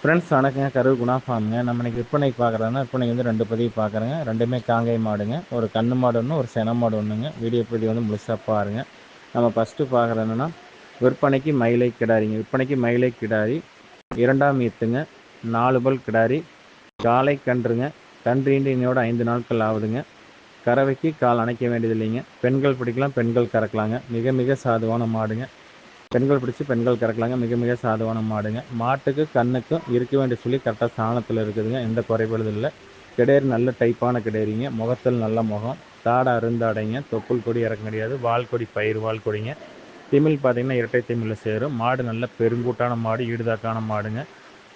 Friends வணக்கங்க. கரு குணா ஃபார்முங்க நம்ம இன்னைக்கு விற்பனைக்கு பார்க்குறோன்னா விற்பனைக்கு வந்து ரெண்டு பதிவு பார்க்குறேங்க. ரெண்டுமே காங்கை மாடுங்க. ஒரு கண்ணு மாடு ஒன்று ஒரு சென மாடு ஒன்றுங்க வீடியோ பதிவு வந்து முழுசாக பாருங்கள் நம்ம ஃபஸ்ட்டு பார்க்குறது என்னென்னா விற்பனைக்கு மயிலை கிடாரிங்க. விற்பனைக்கு மயிலை கிடாரி இரண்டாம் ஈத்துங்க. நாலு பல் கிடாரி காலை கன்றுங்க. கன்று இன்னையோட ஐந்து நாட்கள் ஆகுதுங்க. கறவைக்கு கால் அணைக்க வேண்டியது இல்லைங்க பெண்கள் பிடிக்கலாம் பெண்கள் கறக்கலாங்க. மிக மிக சாதுவான மாடுங்க. பெண்கள் பிடிச்சி பெண்கள் கறக்கலாங்க. மிக மிக சாதுவான மாடுங்க. மாட்டுக்கு கண்ணுக்கும் இருக்க வேண்டிய சொல்லி கரெக்டாக சாணத்தில் இருக்குதுங்க. எந்த குறைபாடு இல்லை. கிடேரி நல்ல டைப்பான கிடேரிங்க முகத்தில் நல்ல முகம். தாடை அருந்தாடைங்க தொப்புள் கொடி இறக்க முடியாது. வால்கொடி பயிர் வால்கொடிங்க திமிழ் பார்த்திங்கன்னா இரட்டை திமிழில் சேரும். மாடு நல்ல பெருங்கூட்டான மாடு ஈடுதாக்கான மாடுங்க.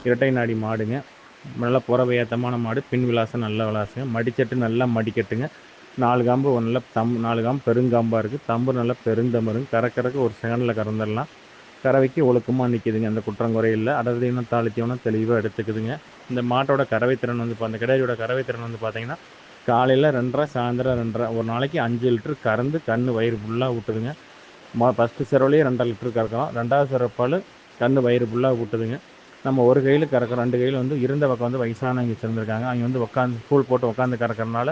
இரட்டை நாடி மாடுங்க. நல்ல புறவையத்தமான மாடு. பின் விலாசம் நல்ல விலாசங்க. மடிச்சட்டு நல்லா மடிக்கட்டுங்க. நாலு காம்பு நல்ல தம் நாலு காம்பு பெருங்காம்பாக இருக்குது தம்பு நல்லா பெருந்தம்பருங்க கறக்கறக்கு ஒரு செகண்டில் கறந்துடலாம். கறவைக்கு ஒழுக்கமாக நிற்கிதுங்க அந்த குற்றங்குறை இல்லை அடர்தீனம் தாளித்தீவனம் தெளிவாக எடுத்துக்குதுங்க. இந்த மாட்டோட கறவை திறன் வந்து அந்த கிடாரியோட கறவை திறன் வந்து பார்த்திங்கன்னா காலையில் ரெண்டரை சாயந்தரம் ரெண்டரை ஒரு நாளைக்கு அஞ்சு லிட்டரு கறந்து கண் வயிறு ஃபுல்லாக விட்டுதுங்க மா ஃபஸ்ட்டு சிறவுலேயே ரெண்டரை லிட்டரு கறக்கலாம். ரெண்டாவது சிறப்பால் கண் வயிறு ஃபுல்லாக விட்டுதுங்க நம்ம ஒரு கையில் கறக்கிறோம் ரெண்டு கையில் வந்து இருந்த பக்கம் வந்து வயசானவங்க வச்சுருந்துருக்காங்க. அவங்க வந்து உட்காந்து ஸ்கூல் போட்டு உட்காந்து கறக்கிறனால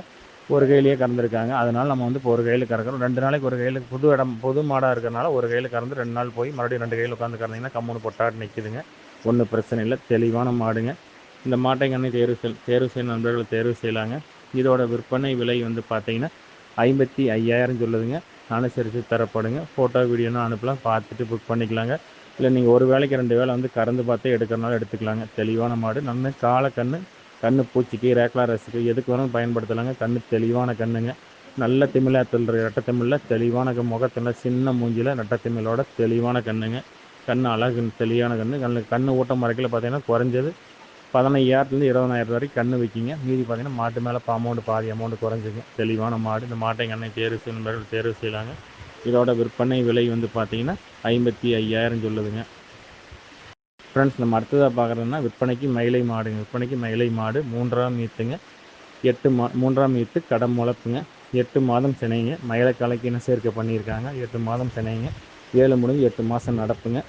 ஒரு கையிலேயே கறந்துருக்காங்க. அதனால் நம்ம வந்து இப்போ ஒரு கையில் கறக்கிறோம். ரெண்டு நாளைக்கு ஒரு கையில் புது இடம் புது மாடாக இருக்கிறனால ஒரு கையில் கறந்து ரெண்டு நாள் போய் மறுபடியும் ரெண்டு கையில் உட்காந்து கறந்தீங்கன்னா கம்முன்னு பொட்டாட்டு நிற்கிதுங்க ஒன்றும் பிரச்சனை இல்லை. தெளிவான மாடுங்க. இந்த மாட்டை கண்ணை தேர்வு செய் தேர்வு செய்யும் நண்பர்கள் தேர்வு செய்யலாங்க. இதோட விற்பனை விலை வந்து பார்த்தீங்கன்னா ஐம்பத்தி ஐயாயிரம் சொல்லுதுங்க. அனுசரித்து தரப்படுங்க. ஃபோட்டோ வீடியோனா அனுப்பலாம். பார்த்துட்டு புக் பண்ணிக்கலாங்க. இல்லை நீங்கள் ஒரு வேலைக்கு ரெண்டு வேலை வந்து கறந்து பார்த்து எடுக்கிறனால எடுத்துக்கலாங்க. தெளிவான மாடு. நம்ம காலை கன்று கண்ணு பூச்சிக்கு ரேக்லா ரசிக்கு எதுக்கு வேணாலும் பயன்படுத்தலாங்க. கண்ணு தெளிவான கண்ணுங்க. நல்ல திமிழத்தில் ரெட்ட தமிழில் தெளிவான முகத்தில் சின்ன மூஞ்சியில் ரெட்ட தெளிவான கண்ணுங்க. கண் அழகு தெளிவான கண்ணு. கண்ணு கண்ணு ஊட்டம் மறைக்கல பார்த்தீங்கன்னா குறைஞ்சது பதினையாயிரத்துலேருந்து இருபதாயிரம் வரைக்கும் கண்ணு வைக்கிங்க. மீதி பார்த்தீங்கன்னா மாட்டு மேலே அமௌண்ட் பாதி அமௌண்ட் குறைஞ்சிங்க. தெளிவான மாடு. இந்த மாட்டை கண்ணை தேர்வு செய்யணும் தேர்வு செய்யலாங்க. இதோட விற்பனை விலை வந்து பார்த்தீங்கன்னா ஐம்பத்தி ஐயாயிரம் சொல்லுதுங்க. ஃப்ரெண்ட்ஸ் நம்ம அடுத்ததாக பார்க்குறதுனா விற்பனைக்கு மயிலை மாடுங்க. விற்பனைக்கு மயிலை மாடு மூன்றாம் ஈத்துங்க. எட்டு மா மூன்றாம் ஈத்து கடம் முளப்புங்க. எட்டு மாதம் சினைங்க. மயிலை கலைக்கு இன சேர்க்கை பண்ணியிருக்காங்க. எட்டு மாதம் சினைங்க. ஏழு முடிஞ்சு எட்டு மாதம் நடப்புங்க.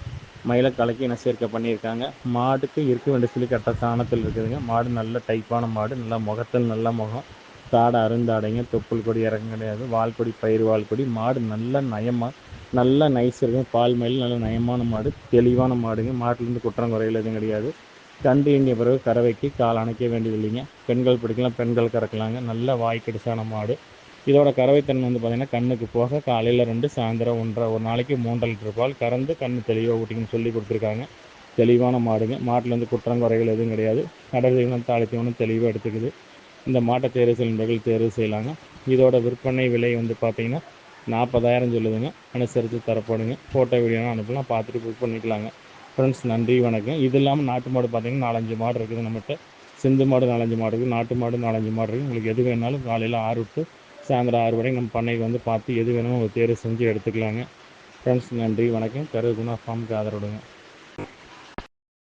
மயிலை கலைக்கு இன சேர்க்கை பண்ணியிருக்காங்க. மாடுக்கு இருக்க வேண்டிய சொல்லி கட்ட சாணத்தில் இருக்குதுங்க. மாடு நல்ல டைப்பான மாடு. நல்லா முகத்தில் நல்ல முகம். தாடை அருந்தாடைங்க. தொப்புள் கொடி இறங்க கிடையாது. வால்கொடி பயிர் வால்கொடி மாடு நல்ல நயமாக நல்ல நைஸ் இருக்கும். பால் மயில் நல்ல நயமான மாடு தெளிவான மாடுங்க. மாட்டிலேருந்து குற்றம் குறையில் எதுவும் கிடையாது. கண்டு இண்டிய பிறகு கறவைக்கு கால் அணைக்க வேண்டியது இல்லைங்க. பெண்கள் பிடிக்கலாம் பெண்கள் கறக்கலாங்க. நல்ல வாய் மாடு. இதோட கறவைத்தன்மை வந்து பார்த்திங்கன்னா கண்ணுக்கு போக காலையில் ரெண்டு சாயந்தரம் ஒன்றரை ஒரு நாளைக்கு மூன்றரை லிட்டர் பால் கறந்து கண் தெளிவாக ஊட்டிங்கன்னு சொல்லி கொடுத்துருக்காங்க. தெளிவான மாடுங்க. மாட்டிலேருந்து குற்றம் குறைகள் எதுவும் கிடையாது. கடல் தீவனம் தெளிவாக எடுத்துக்குது. இந்த மாட்டை தேர்வு செய்யும் தேர்வு செய்யலாங்க. இதோட விற்பனை விலை வந்து பார்த்திங்கன்னா நாற்பதாயிரம் சொல்லுதுங்க. அனுசரித்து தரப்படுங்க. ஃபோட்டோ வீடியோலாம் அனுப்பலாம். பார்த்துட்டு புக் பண்ணிக்கலாங்க. ஃப்ரெண்ட்ஸ் நன்றி வணக்கம். இது இல்லாமல் நாட்டு மாடு பார்த்திங்கன்னா நாலஞ்சு மாடு இருக்குது நம்மகிட்ட. சிந்து மாடு நாலஞ்சு மாடு இருக்குது. நாட்டு மாடு நாலஞ்சு மாடு இருக்குது. உங்களுக்கு எது வேணாலும் காலையில் ஆறு விட்டு சாயந்தரம் ஆறு வரைக்கும் நம்ம பண்ணைக்கு வந்து பார்த்து எது வேணுமோ தேர்வு செஞ்சு எடுத்துக்கலாங்க. ஃப்ரெண்ட்ஸ் நன்றி வணக்கம். கருகுணா ஃபார்முக்கு ஆதரவுடுங்க.